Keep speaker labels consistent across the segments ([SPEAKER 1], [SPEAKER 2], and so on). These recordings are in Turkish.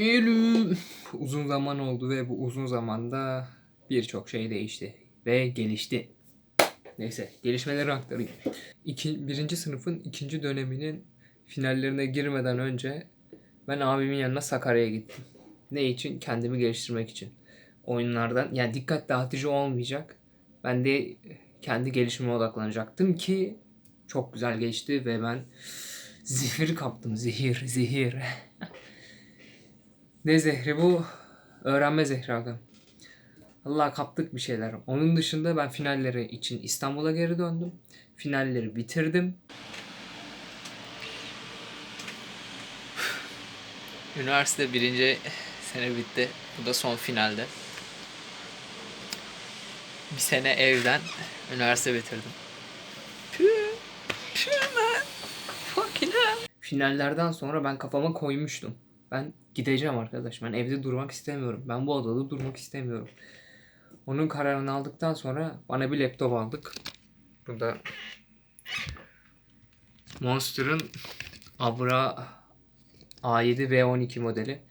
[SPEAKER 1] Eylül. Uzun zaman oldu ve bu uzun zamanda birçok şey değişti ve gelişti. Neyse gelişmeleri aktarayım. İki, birinci sınıfın ikinci döneminin finallerine girmeden önce ben abimin yanına Sakarya'ya gittim. Ne için? Kendimi geliştirmek için. Oyunlardan yani dikkat dağıtıcı olmayacak. Ben de kendi gelişime odaklanacaktım ki çok güzel geçti ve ben zehir kaptım. Zehir, zehir. ne zehri bu? Öğrenme zehri agam. Allah kaptık bir şeyler. Onun dışında ben finalleri için İstanbul'a geri döndüm. Finalleri bitirdim.
[SPEAKER 2] Üniversite birinci sene bitti. Bu da son finalde. Bir sene evden üniversite bitirdim. Püh, püh man. Fucking hell.
[SPEAKER 1] Finallerden sonra ben kafama koymuştum. Ben gideceğim arkadaş. Ben evde durmak istemiyorum. Ben bu odada durmak istemiyorum. Onun kararını aldıktan sonra bana bir laptop aldık. Burada Monster'ın Abra A7 V12 modeli.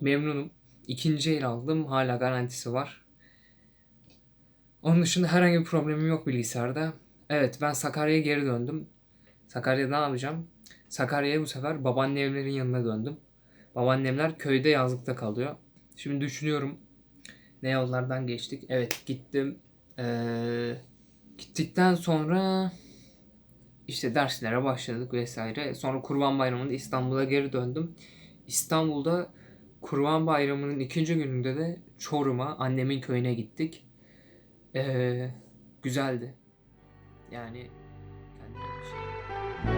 [SPEAKER 1] Memnunum. İkinci el aldım. Hala garantisi var. Onun dışında herhangi bir problemim yok bilgisayarda. Evet ben Sakarya'ya geri döndüm. Sakarya'da ne yapacağım? Sakarya'ya bu sefer babaannemlerin yanına döndüm. Babaannemler köyde yazlıkta kalıyor. Şimdi düşünüyorum ne yollardan geçtik. Evet gittim. Ee, gittikten sonra işte derslere başladık vesaire. Sonra Kurban Bayramı'nda İstanbul'a geri döndüm. İstanbul'da Kurban Bayramı'nın ikinci gününde de Çorum'a annemin köyüne gittik. Ee, güzeldi. Yani kendime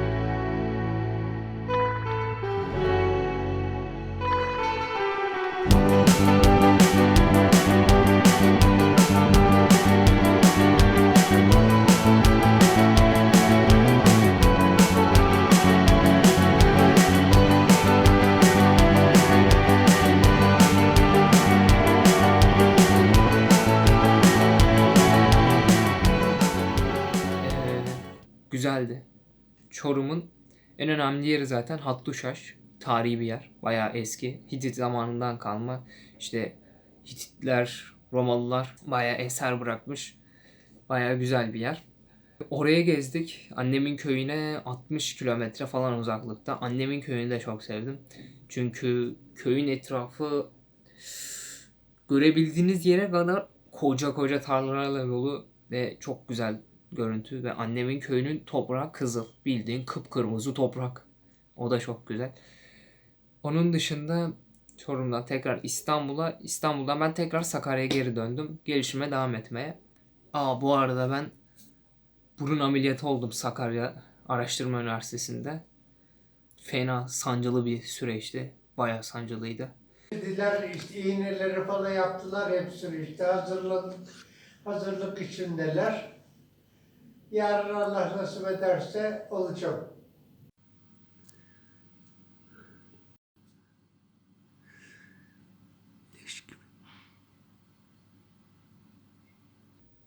[SPEAKER 1] güzeldi. Çorum'un en önemli yeri zaten Hattuşaş. Tarihi bir yer. Bayağı eski. Hitit zamanından kalma. İşte Hititler, Romalılar bayağı eser bırakmış. Bayağı güzel bir yer. Oraya gezdik. Annemin köyüne 60 kilometre falan uzaklıkta. Annemin köyünü de çok sevdim. Çünkü köyün etrafı görebildiğiniz yere kadar koca koca tarlalarla dolu ve çok güzel görüntü ve annemin köyünün toprağı kızıl. Bildiğin kıpkırmızı toprak. O da çok güzel. Onun dışında Çorum'dan tekrar İstanbul'a, İstanbul'dan ben tekrar Sakarya'ya geri döndüm. Gelişime devam etmeye. Aa bu arada ben burun ameliyatı oldum Sakarya Araştırma Üniversitesi'nde. Fena sancılı bir süreçti. Bayağı sancılıydı.
[SPEAKER 3] Dediler işte iğneleri falan yaptılar hepsini işte hazırladık. Hazırlık içindeler. Yarın Allah nasip ederse olacak.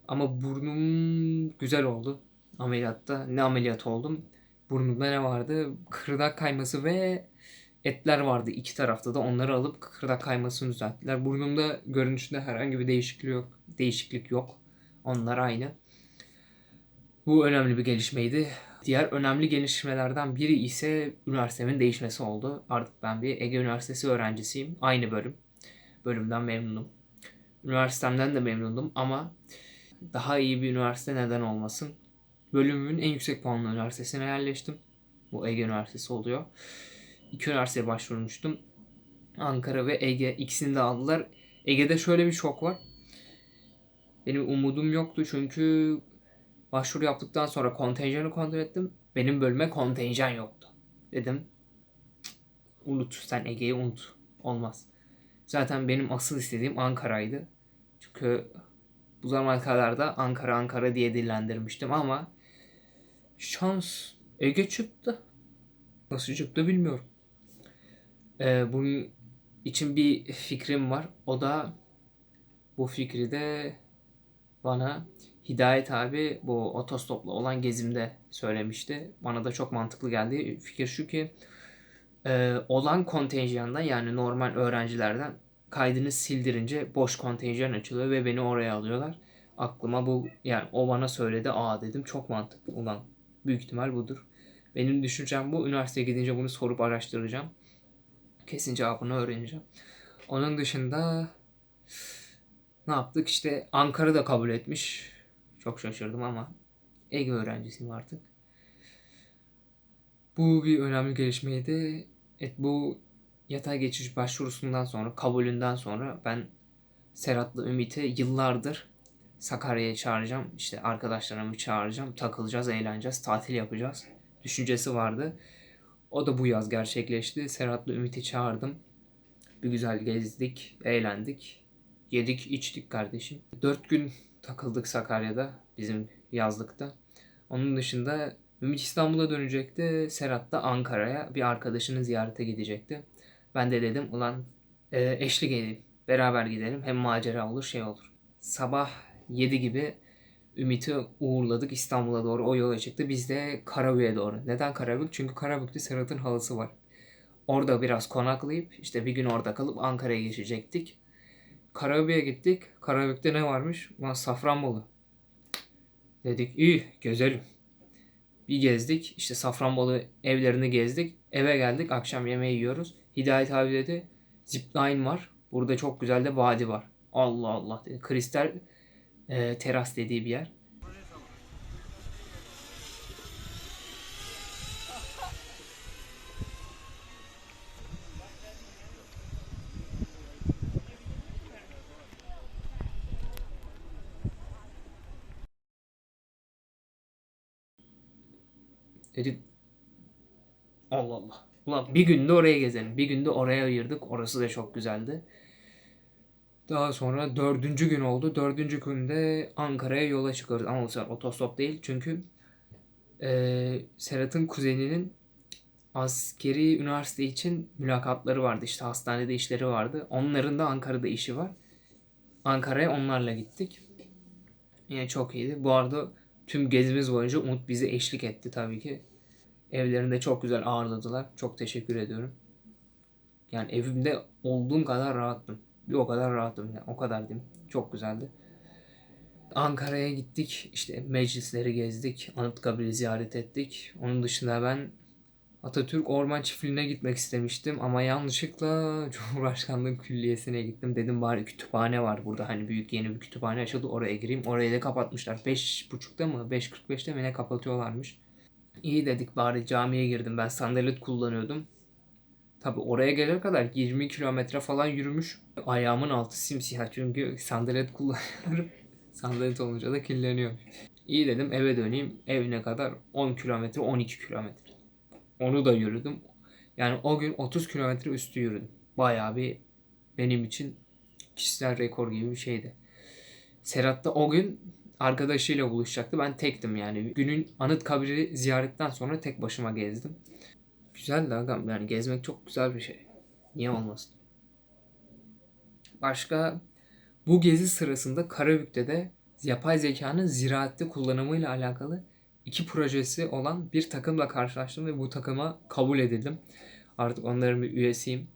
[SPEAKER 1] Ama burnum güzel oldu ameliyatta. Ne ameliyat oldum? Burnumda ne vardı? Kıkırdak kayması ve etler vardı iki tarafta da. Onları alıp kıkırdak kaymasını düzelttiler. Burnumda görünüşünde herhangi bir değişiklik yok. Değişiklik yok. Onlar aynı. Bu önemli bir gelişmeydi. Diğer önemli gelişmelerden biri ise üniversitemin değişmesi oldu. Artık ben bir Ege Üniversitesi öğrencisiyim. Aynı bölüm. Bölümden memnunum. Üniversitemden de memnundum ama daha iyi bir üniversite neden olmasın. Bölümümün en yüksek puanlı üniversitesine yerleştim. Bu Ege Üniversitesi oluyor. İki üniversiteye başvurmuştum. Ankara ve Ege ikisini de aldılar. Ege'de şöyle bir şok var. Benim umudum yoktu çünkü başvuru yaptıktan sonra kontenjanı kontrol ettim. Benim bölüme kontenjan yoktu. Dedim "Cık, unut sen Ege'yi unut. Olmaz. Zaten benim asıl istediğim Ankara'ydı. Çünkü bu zamana kadar da Ankara Ankara diye dillendirmiştim ama şans Ege çıktı. Nasıl çıktı bilmiyorum. Ee, bunun için bir fikrim var. O da bu fikri de bana Hidayet abi bu otostopla olan gezimde söylemişti. Bana da çok mantıklı geldi. Fikir şu ki Ee, olan kontenjandan yani normal öğrencilerden kaydını sildirince boş kontenjan açılıyor ve beni oraya alıyorlar. Aklıma bu yani o bana söyledi. Aa dedim çok mantıklı ulan. Büyük ihtimal budur. Benim düşüncem bu. Üniversiteye gidince bunu sorup araştıracağım. Kesin cevabını öğreneceğim. Onun dışında ne yaptık? İşte Ankara da kabul etmiş. Çok şaşırdım ama Ege öğrencisiyim artık. Bu bir önemli gelişmeydi. Evet, bu yatay geçiş başvurusundan sonra, kabulünden sonra ben Serhat'la Ümit'i yıllardır Sakarya'ya çağıracağım. İşte arkadaşlarımı çağıracağım. Takılacağız, eğleneceğiz, tatil yapacağız. Düşüncesi vardı. O da bu yaz gerçekleşti. Serhat'la Ümit'i çağırdım. Bir güzel gezdik, eğlendik. Yedik, içtik kardeşim. Dört gün takıldık Sakarya'da bizim yazlıkta. Onun dışında Ümit İstanbul'a dönecekti. Serhat da Ankara'ya bir arkadaşını ziyarete gidecekti. Ben de dedim ulan e, eşlik edeyim. Beraber gidelim. Hem macera olur şey olur. Sabah 7 gibi Ümit'i uğurladık İstanbul'a doğru o yola çıktı. Biz de Karabük'e doğru. Neden Karabük? Çünkü Karabük'te Serhat'ın halası var. Orada biraz konaklayıp işte bir gün orada kalıp Ankara'ya geçecektik. Karabük'e gittik. Karabük'te ne varmış? Ulan Safranbolu. Dedik iyi gezelim. Bir gezdik. İşte Safranbolu evlerini gezdik. Eve geldik. Akşam yemeği yiyoruz. Hidayet abi dedi zipline var. Burada çok güzel de vadi var. Allah Allah dedi. Kristal e, teras dediği bir yer. Dedik Allah Allah. Ulan bir günde oraya gezelim. Bir günde oraya ayırdık. Orası da çok güzeldi. Daha sonra dördüncü gün oldu. Dördüncü günde Ankara'ya yola çıkıyoruz. Ama bu sefer otostop değil. Çünkü eee Serhat'ın kuzeninin askeri üniversite için mülakatları vardı. İşte hastanede işleri vardı. Onların da Ankara'da işi var. Ankara'ya onlarla gittik. Yine çok iyiydi. Bu arada tüm gezimiz boyunca Umut bize eşlik etti tabii ki. Evlerinde çok güzel ağırladılar. Çok teşekkür ediyorum. Yani evimde olduğum kadar rahattım. Bir o kadar rahattım. Yani o kadar diyeyim. Çok güzeldi. Ankara'ya gittik. İşte meclisleri gezdik. Anıtkabir'i ziyaret ettik. Onun dışında ben Atatürk Orman Çiftliği'ne gitmek istemiştim ama yanlışlıkla Cumhurbaşkanlığı Külliyesi'ne gittim. Dedim bari kütüphane var burada hani büyük yeni bir kütüphane açıldı oraya gireyim. Orayı da kapatmışlar. 5.30'da mı 5.45'te mi ne kapatıyorlarmış. İyi dedik bari camiye girdim. Ben sandalet kullanıyordum. Tabi oraya gelene kadar 20 kilometre falan yürümüş. Ayağımın altı simsiyah çünkü sandalet kullanıyorum. sandalet olunca da kirleniyor. İyi dedim eve döneyim. Evine kadar 10 kilometre 12 kilometre. Onu da yürüdüm. Yani o gün 30 kilometre üstü yürüdüm. Bayağı bir benim için kişisel rekor gibi bir şeydi. Serhat da o gün arkadaşıyla buluşacaktı. Ben tektim yani. Günün Anıtkabir'i ziyaretten sonra tek başıma gezdim. Güzeldi agam. Yani gezmek çok güzel bir şey. Niye olmasın? Başka bu gezi sırasında Karabük'te de yapay zekanın ziraatte kullanımıyla alakalı iki projesi olan bir takımla karşılaştım ve bu takıma kabul edildim. Artık onların bir üyesiyim.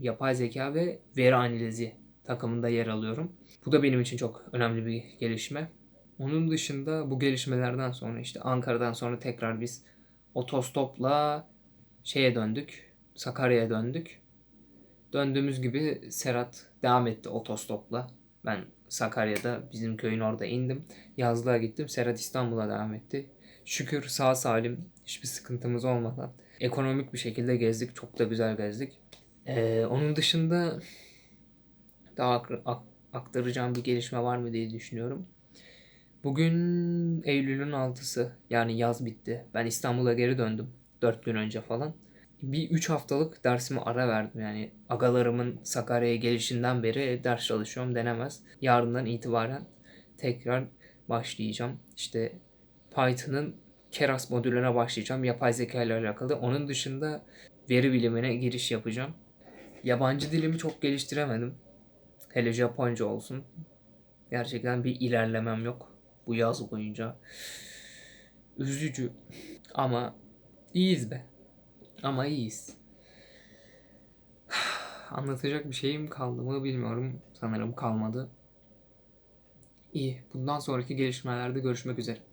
[SPEAKER 1] Yapay zeka ve veri analizi takımında yer alıyorum. Bu da benim için çok önemli bir gelişme. Onun dışında bu gelişmelerden sonra işte Ankara'dan sonra tekrar biz otostopla şeye döndük. Sakarya'ya döndük. Döndüğümüz gibi Serhat devam etti otostopla. Ben Sakarya'da bizim köyün orada indim. Yazlığa gittim. Serhat İstanbul'a devam etti. Şükür sağ salim hiçbir sıkıntımız olmadan ekonomik bir şekilde gezdik. Çok da güzel gezdik. Ee, onun dışında daha ak- ak- aktaracağım bir gelişme var mı diye düşünüyorum. Bugün Eylül'ün 6'sı yani yaz bitti. Ben İstanbul'a geri döndüm 4 gün önce falan. Bir 3 haftalık dersime ara verdim yani agalarımın Sakarya'ya gelişinden beri ders çalışıyorum denemez. Yarından itibaren tekrar başlayacağım. İşte Python'ın Keras modülüne başlayacağım. Yapay zeka ile alakalı. Onun dışında veri bilimine giriş yapacağım. Yabancı dilimi çok geliştiremedim. Hele Japonca olsun. Gerçekten bir ilerlemem yok bu yaz boyunca. Üzücü ama iyiyiz be. Ama iyiyiz. Anlatacak bir şeyim kaldı mı bilmiyorum. Sanırım kalmadı. İyi. Bundan sonraki gelişmelerde görüşmek üzere.